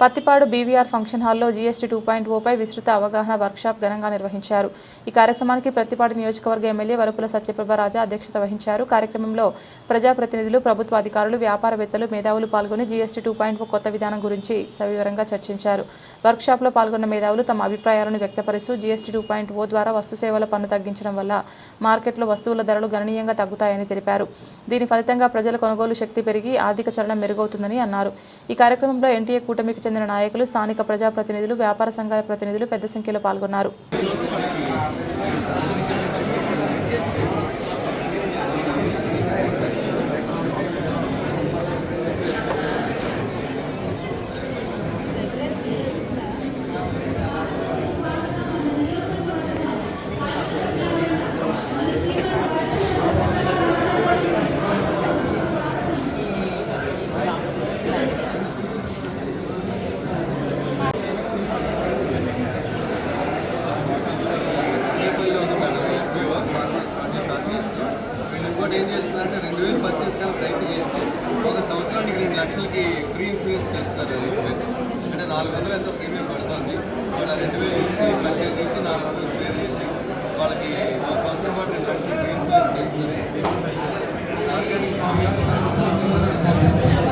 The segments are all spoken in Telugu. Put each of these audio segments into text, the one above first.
పత్తిపాడు బీవీఆర్ ఫంక్షన్ హాల్లో జీఎస్టీ టూ పాయింట్ ఓపై విస్తృత అవగాహన వర్క్షాప్ ఘనంగా నిర్వహించారు. ఈ కార్యక్రమానికి ప్రత్తిపాడు నియోజకవర్గ ఎమ్మెల్యే వరపుల సత్యప్రభ రాజా అధ్యక్షత వహించారు. కార్యక్రమంలో ప్రజాప్రతినిధులు ప్రభుత్వ అధికారులు వ్యాపారవేత్తలు మేధావులు పాల్గొని జీఎస్టీ టూ పాయింట్ ఓ కొత్త విధానం గురించి సవివరంగా చర్చించారు. వర్క్షాప్లో పాల్గొన్న మేధావులు తమ అభిప్రాయాలను వ్యక్తపరుస్తూ జీఎస్టీ టూ పాయింట్ ఓ ద్వారా వస్తు సేవల పన్ను తగ్గించడం వల్ల మార్కెట్లో వస్తువుల ధరలు గణనీయంగా తగ్గుతాయని తెలిపారు. దీని ఫలితంగా ప్రజల కొనుగోలు శక్తి పెరిగి ఆర్థిక చలనం మెరుగవుతుందని అన్నారు. ఈ కార్యక్రమంలో ఎన్టీఏ కూటమికి చెందిన నాయకులు స్థానిక ప్రజాప్రతినిధులు వ్యాపార సంఘాల ప్రతినిధులు పెద్ద సంఖ్యలో పాల్గొన్నారు. నాలుగు వందలు ఎంతో ప్రీమియం పడుతుంది. వాళ్ళ రెండు వేలు నుంచి పర్చేస్ నుంచి నాలుగు వందలు క్లియర్ చేసి వాళ్ళకి ఒక సంవత్సరం పాటు రెండు లక్షలు చేస్తుంది ఇన్సూరెన్స్ చేస్తారు ఆర్గానిక్ ఫార్మింగ్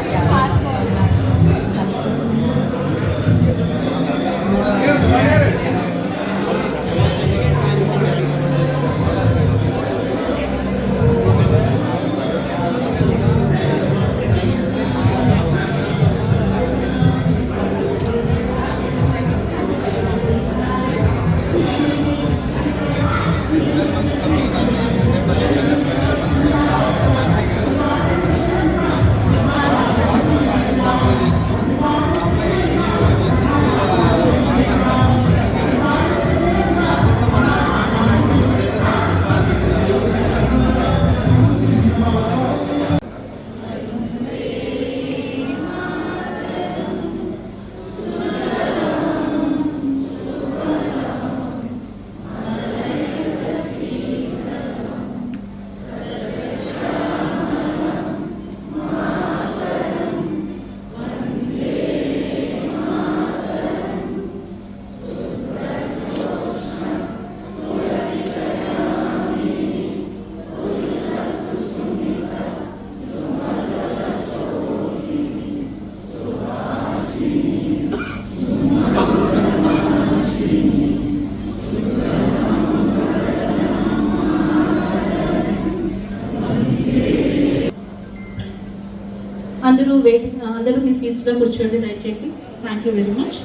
అందరూ వేదిక అందరూ మీ సీట్స్లో కూర్చోండి దయచేసి. థ్యాంక్ యూ వెరీ మచ్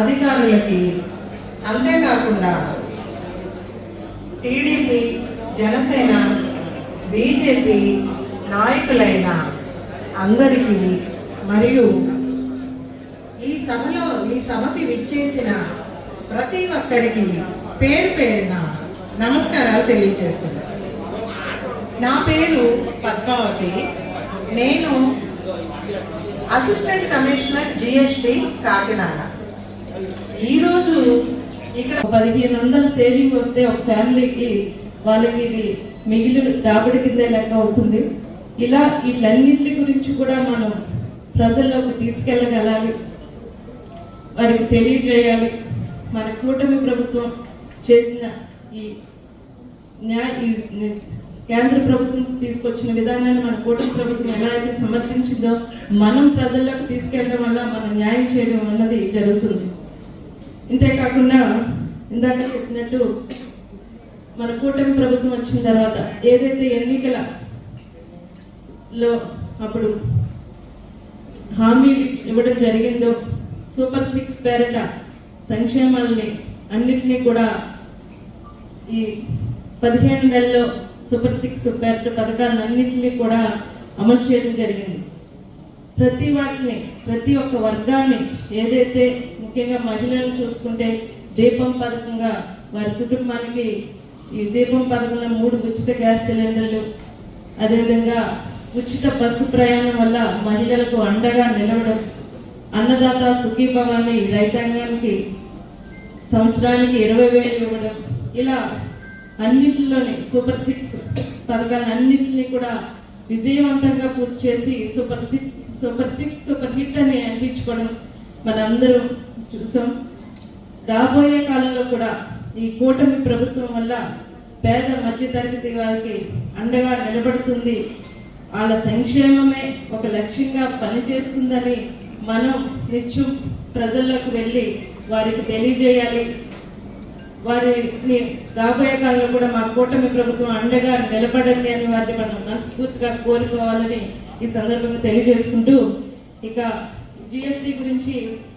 అధికారులకి అంతేకాకుండా టీడీపీ జనసేన బీజేపీ నాయకులైన అందరికీ మరియు ఈ సభలో ఈ సభకి విచ్చేసిన ప్రతి ఒక్కరికి పేరు పేరున నమస్కారాలు తెలియజేస్తున్నాను. నా పేరు పద్మావతి. నేను అసిస్టెంట్ కమిషనర్ జిఎస్టి కాకినాడ. ఈరోజు ఇక్కడ పదిహేను వందల సేవింగ్ వస్తే ఒక ఫ్యామిలీకి వాళ్ళకి ఇది మిగిలి దాబడి కింద లెక్క అవుతుంది. ఇలా వీటన్నిటి గురించి కూడా మనం ప్రజల్లోకి తీసుకెళ్ళగలాలి. వారికి తెలియజేయాలి. మన కూటమి ప్రభుత్వం చేసిన ఈ న్యాయ ఈ కేంద్ర ప్రభుత్వం తీసుకొచ్చిన విధానాన్ని మన కూటమి ప్రభుత్వం ఎలా అయితే సమర్థించిందో మనం ప్రజల్లోకి తీసుకెళ్ళడం వల్ల మనం న్యాయం చేయడం అన్నది జరుగుతుంది. ఇంతేకాకుండా ఇందాక చెప్పినట్టు మన కూటమి ప్రభుత్వం వచ్చిన తర్వాత ఏదైతే ఎన్నికల లో అప్పుడు హామీలు ఇవ్వడం జరిగిందో సూపర్ సిక్స్ పేరట సంక్షేమాలని అన్నిటినీ కూడా ఈ పదిహేను నెలల్లో సూపర్ సిక్స్ సూపర్ పథకాలను అన్నింటినీ కూడా అమలు చేయడం జరిగింది. ప్రతి వాటిని ప్రతి ఒక్క వర్గాన్ని ఏదైతే ముఖ్యంగా మహిళలను చూసుకుంటే దీపం పథకంగా వారి కుటుంబానికి ఈ దీపం పథకంలో మూడు ఉచిత గ్యాస్ సిలిండర్లు అదేవిధంగా ఉచిత బస్సు ప్రయాణం వల్ల మహిళలకు అండగా నిలవడం అన్నదాత సుఖీభవాన్ని రైతాంగానికి సంవత్సరానికి ఇరవై వేలు ఇవ్వడం ఇలా అన్నింటిలోని సూపర్ సిక్స్ పథకాలను అన్నింటినీ కూడా విజయవంతంగా పూర్తి చేసి super six super six super hit అని అనిపించుకోవడం మనందరం చూసాం. రాబోయే కాలంలో కూడా ఈ కూటమి ప్రభుత్వం వల్ల పేద మధ్యతరగతి వారికి అండగా నిలబడుతుంది. వాళ్ళ సంక్షేమమే ఒక లక్ష్యంగా పనిచేస్తుందని మనం నిత్యం ప్రజల్లోకి వెళ్ళి వారికి తెలియజేయాలి. వారిని రాబోయే కాలంలో కూడా మా కూటమి ప్రభుత్వం అండగా నిలబడండి అని వారిని మనం మనస్ఫూర్తిగా కోరుకోవాలని ఈ సందర్భంగా తెలియజేసుకుంటూ ఇక జిఎస్టి గురించి